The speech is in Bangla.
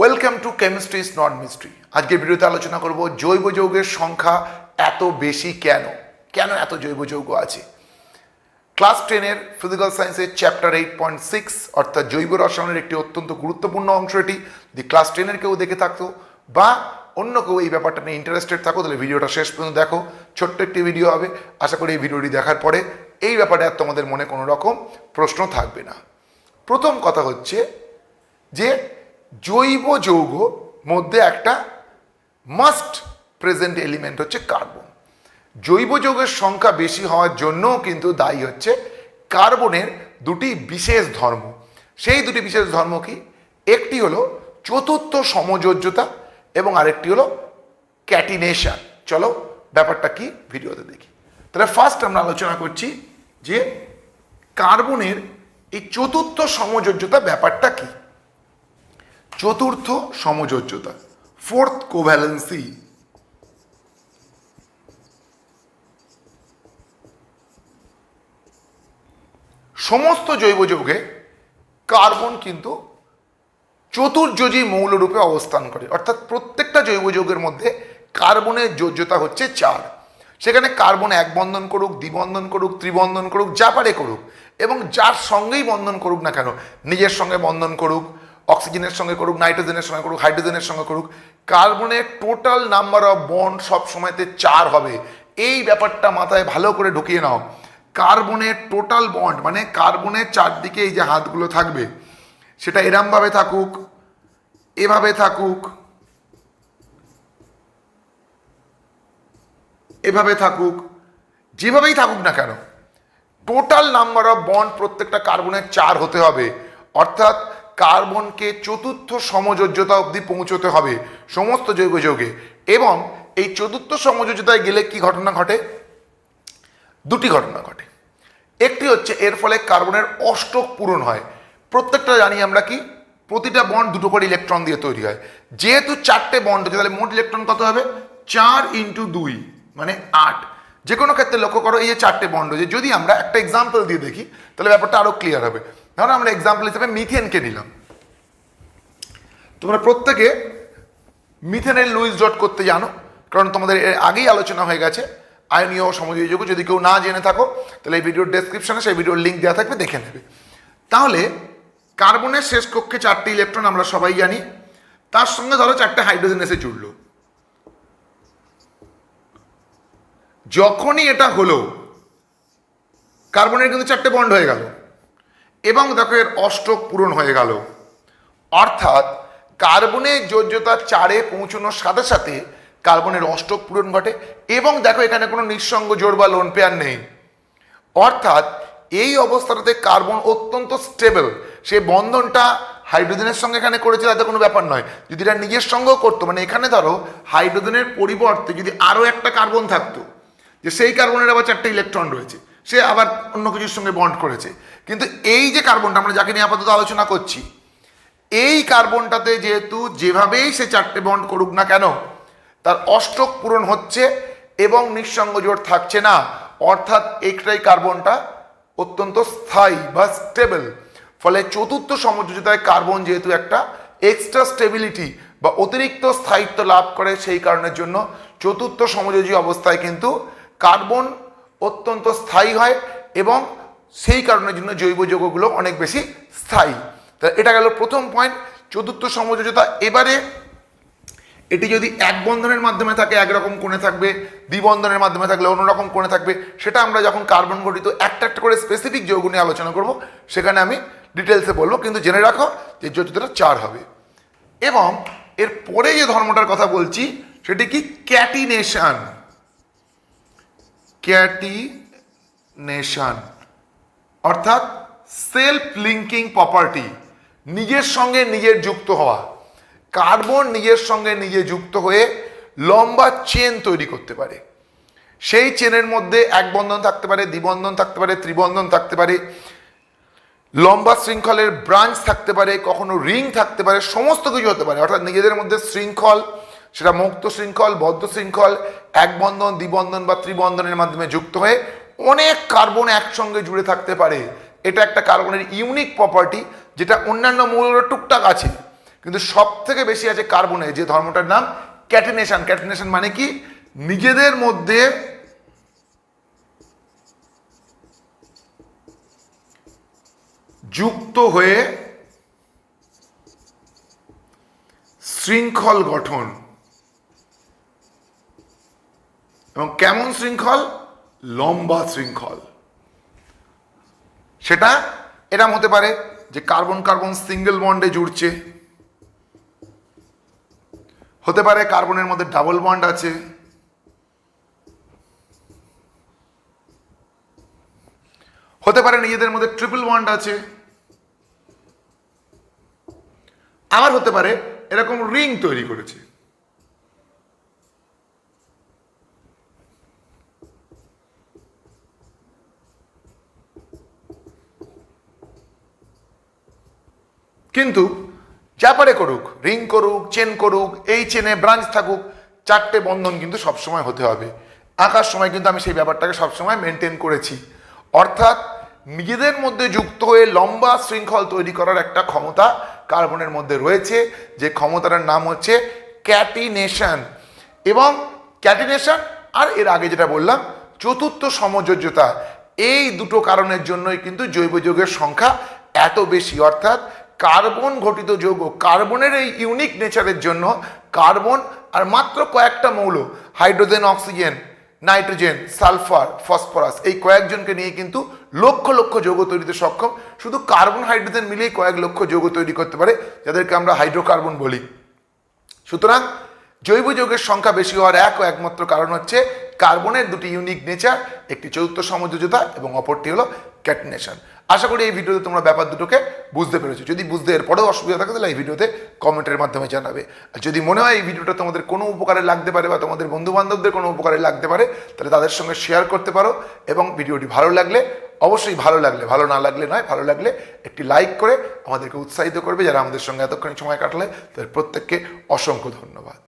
Welcome to chemistry is not mystery আজকের ভিডিওতে আলোচনা করব জৈব যৌগের সংখ্যা এত বেশি কেন? কেন এত জৈব যৌগ আছে? ক্লাস টেনের ফিজিক্যাল সায়েন্সের চ্যাপ্টার এইট পয়েন্ট সিক্স অর্থাৎ জৈব রসায়নের একটি অত্যন্ত গুরুত্বপূর্ণ অংশ এটি। যদি ক্লাস টেনের কেউ দেখে থাকতো বা অন্য কেউ এই ব্যাপারটা নিয়ে ইন্টারেস্টেড থাকো, তাহলে ভিডিওটা শেষ পর্যন্ত দেখো। ছোট্ট একটি ভিডিও হবে। আশা করি এই ভিডিওটি দেখার পরে এই ব্যাপারে আর তোমাদের মনে কোনো রকম প্রশ্ন থাকবে না। প্রথম কথা হচ্ছে যে জৈব যৌগ মধ্যে একটা মাস্ট প্রেজেন্ট এলিমেন্ট হচ্ছে কার্বন জৈব যৌগের সংখ্যা বেশি হওয়ার জন্যও কিন্তু দায়ী হচ্ছে কার্বনের দুটি বিশেষ ধর্ম। সেই দুটি বিশেষ ধর্ম কি? একটি হলো চতুর্থ সমযোজ্যতা এবং আরেকটি হলো ক্যাটিনেশন চলো ব্যাপারটা কি? ভিডিওতে দেখি। তাহলে ফার্স্ট আমরা আলোচনা করছি যে কার্বনের এই চতুর্থ সমযোজ্যতা ব্যাপারটা কি? চতুর্থ সমযোজ্যতা ফোর্থ কোভ্যালেন্সি সমস্ত জৈব যৌগে কার্বন কিন্তু চতুর্যোজী মৌলরূপে অবস্থান করে। অর্থাৎ প্রত্যেকটা জৈব যৌগের মধ্যে কার্বনের যোজ্যতা হচ্ছে চার। সেখানে কার্বন এক বন্ধন করুক দ্বিবন্ধন করুক, ত্রিবন্ধন করুক, যা পারে করুক। এবং যার সঙ্গেই বন্ধন করুক না কেন, নিজের সঙ্গে বন্ধন করুক অক্সিজেনের সঙ্গে করুক, নাইট্রোজেনের সঙ্গে করুক, হাইড্রোজেনের সঙ্গে করুক, কার্বনের টোটাল নাম্বার অফ বন্ড সব সময়তে চার হবে। এই ব্যাপারটা মাথায় ভালো করে ঢুকিয়ে নাও। কার্বনের টোটাল বন্ড মানে কার্বনের চারদিকে এই যে হাতগুলো থাকবে, সেটা এরমভাবে থাকুক, এভাবে থাকুক এভাবে থাকুক, যেভাবেই থাকুক না কেন, টোটাল নাম্বার অফ বন্ড প্রত্যেকটা কার্বনের চার হতে হবে। অর্থাৎ কার্বনকে চতুর্থ সমযোজ্যতা অবধি পৌঁছতে হবে সমস্ত জৈব যৌগে। এবং এই চতুর্থ সমযোজ্যতায় গেলে কি ঘটনা ঘটে? দুটি ঘটনা ঘটে। একটি হচ্ছে এর ফলে কার্বনের অষ্টক পূরণ হয়। প্রত্যেকটা জানি আমরা কি? প্রতিটা বন্ড দুটো করে ইলেকট্রন দিয়ে তৈরি হয়। যেহেতু চারটে বন্ড হচ্ছে তাহলে মোট ইলেকট্রন কত হবে? চার ইন্টু দুই মানে আট। যে কোনো ক্ষেত্রে লক্ষ্য করো, এই যে চারটে বন্ড হয়েছে যদি আমরা একটা এক্সাম্পল দিয়ে দেখি, তাহলে ব্যাপারটা আরও ক্লিয়ার হবে। ধরো আমরা এক্সাম্পল হিসেবে মিথেনকে নিলাম। তোমরা প্রত্যেকে মিথেনের লুইস ডট করতে জানো, কারণ তোমাদের এর আগেই আলোচনা হয়ে গেছে, আয়নীয় সমযোজী যৌগ। যদি কেউ না জেনে থাকো, তাহলে এই ভিডিওর ডেসক্রিপশনে সেই ভিডিওর লিঙ্ক দেওয়া থাকবে, দেখে নেবে। তাহলে কার্বনের শেষ কক্ষে চারটি ইলেকট্রন আমরা সবাই জানি, তার সঙ্গে ধরো চারটে হাইড্রোজেন এসে জুড়লো। যখনই এটা হলো, কার্বনের কিন্তু চারটে বন্ড হয়ে গেল। এবং দেখো এর অষ্টক পূরণ হয়ে গেল। অর্থাৎ কার্বনের যোজ্যতা চারে পৌঁছানোর সাথে সাথে কার্বনের অষ্টক পূরণ ঘটে এবং দেখো এখানে কোনো নিঃসঙ্গ জোড় বা লোন পেয়ার নেই। অর্থাৎ এই অবস্থাটাতে কার্বন অত্যন্ত স্টেবল সে বন্ধনটা হাইড্রোজেনের সঙ্গে এখানে করেছে, তাতে কোনো ব্যাপার নয়। যদি এটা নিজের সঙ্গেও করতো মানে এখানে ধরো হাইড্রোজেনের পরিবর্তে যদি আরও একটা কার্বন থাকতো, যে সেই কার্বনের আবার চারটে ইলেকট্রন রয়েছে। সে আবার অন্য কিছুর সঙ্গে বন্ড করেছে। কিন্তু এই যে কার্বনটা আমরা যাকে নিয়ে আপাতত আলোচনা করছি, এই কার্বনটাতে যেহেতু যেভাবেই সে চারটে বন্ড করুক না কেন, তার অষ্টক পূরণ হচ্ছে এবং নিঃসঙ্গ জোট থাকছে না। অর্থাৎ একটাই কার্বনটা অত্যন্ত স্থায়ী বা স্টেবল ফলে চতুর্থ সমযোজিতায় কার্বন যেহেতু একটা এক্সট্রা স্টেবিলিটি বা অতিরিক্ত স্থায়িত্ব লাভ করে, সেই কারণের জন্য চতুর্থ সমযোজী অবস্থায় কিন্তু কার্বন অত্যন্ত স্থায়ী হয় এবং সেই কারণের জন্য জৈব যৌগগুলো অনেক বেশি স্থায়ী। তা এটা গেল প্রথম পয়েন্ট চতুর্থ সমযোজতা। এবারে এটি যদি এক বন্ধনের মাধ্যমে থাকে একরকম কোণে থাকবে দ্বিবন্ধনের মাধ্যমে থাকলে অন্যরকম কোণে থাকবে, সেটা আমরা যখন কার্বন গঠিত একটা একটা করে স্পেসিফিক যৌগ নিয়ে আলোচনা করব, সেখানে আমি ডিটেলসে বলব, কিন্তু জেনে রাখো যে যোজ্যতাটা চার হবে। এবং এর পরে যে ধর্মটার কথা বলছি, সেটি কি ক্যাটিনেশন? ক্যাটিনেশন অর্থাৎ সেলফ লিঙ্কিং প্রপার্টি নিজের সঙ্গে নিজের যুক্ত হওয়া কার্বন নিজের সঙ্গে নিজে যুক্ত হয়ে লম্বা চেন তৈরি করতে পারে। সেই চেনের মধ্যে এক বন্ধন থাকতে পারে, দ্বিবন্ধন থাকতে পারে, ত্রিবন্ধন থাকতে পারে, লম্বা শৃঙ্খলের ব্রাঞ্চ থাকতে পারে, কখনো রিং থাকতে পারে, সমস্ত কিছু হতে পারে, অর্থাৎ নিজেদের মধ্যে শৃঙ্খল সেটা মুক্ত শৃঙ্খল, বদ্ধ শৃঙ্খল, এক বন্ধন, দ্বিবন্ধন বা ত্রিবন্ধনের মাধ্যমে যুক্ত হয়ে অনেক কার্বন একসঙ্গে জুড়ে থাকতে পারে। এটা একটা কার্বনের ইউনিক প্রপার্টি যেটা অন্যান্য মৌলের টুকটাক আছে। কিন্তু সব থেকে বেশি আছে কার্বনে যে ধর্মটার নাম ক্যাটিনেশন ক্যাটিনেশন মানে কি? নিজেদের মধ্যে যুক্ত হয়ে শৃঙ্খল গঠন। এবং কেমন শৃঙ্খল? লম্বা শৃঙ্খল। সেটা এরম হতে পারে যে কার্বন কার্বন সিঙ্গেল বন্ডে জুড়ছে। হতে পারে কার্বনের মধ্যে ডাবল বন্ড আছে। হতে পারে নিজেদের মধ্যে ট্রিপল বন্ড আছে। আবার হতে পারে এরকম রিং তৈরি করেছে। কিন্তু যা পারে করুক রিং করুক চেন করুক, এই চেনে ব্রাঞ্চ থাকুক, চারটে বন্ধন কিন্তু সবসময় হতে হবে। আঁকার সময় কিন্তু আমি সেই ব্যাপারটাকে সবসময় মেনটেন করেছি। অর্থাৎ নিজেদের মধ্যে যুক্ত হয়ে লম্বা শৃঙ্খল তৈরি করার একটা ক্ষমতা কার্বনের মধ্যে রয়েছে। যে ক্ষমতাটার নাম হচ্ছে ক্যাটিনেশন। এবং ক্যাটিনেশন, আর এর আগে যেটা বললাম, চতুর্থ সমযোজ্যতা। এই দুটো কারণের জন্যই কিন্তু জৈব যৌগের সংখ্যা এত বেশি। অর্থাৎ কার্বন ঘটিত যৌগ, কার্বনের এই ইউনিক নেচারের জন্য কার্বন আর মাত্র কয়েকটা মৌল hydrogen oxygen nitrogen sulphur phosphorus এই কয়েকজনকে নিয়ে কিন্তু লক্ষ লক্ষ যৌগ তৈরিতে সক্ষম। শুধু কার্বন হাইড্রোজেন মিলিয়ে কয়েক লক্ষ যৌগ তৈরি করতে পারে, যাদেরকে আমরা হাইড্রোকার্বন বলি। সুতরাং জৈব যৌগের সংখ্যা বেশি হওয়ার এক ও একমাত্র কারণ হচ্ছে কার্বনের দুটি ইউনিক নেচার একটি চতুর্থ সমযোজতা এবং অপরটি হলো ক্যাটিনেশন আশা করি এই ভিডিওতে তোমরা ব্যাপার দুটোকে বুঝতে পেরেছ। যদি বুঝতে এরপরেও অসুবিধা থাকে, তাহলে এই ভিডিওতে কমেন্টের মাধ্যমে জানাবে। আর যদি মনে হয় এই ভিডিওটা তোমাদের কোনো উপকারে লাগতে পারে বা তোমাদের বন্ধু বান্ধবদের কোনো উপকারে লাগতে পারে, তাহলে তাদের সঙ্গে শেয়ার করতে পারো এবং ভিডিওটি ভালো লাগলে, অবশ্যই ভালো লাগলে, ভালো না লাগলে নয়, ভালো লাগলে একটি লাইক করে আমাদেরকে উৎসাহিত করবে, যারা আমাদের সঙ্গে এতক্ষণ সময় কাটালে। তাদের প্রত্যেককে অসংখ্য ধন্যবাদ।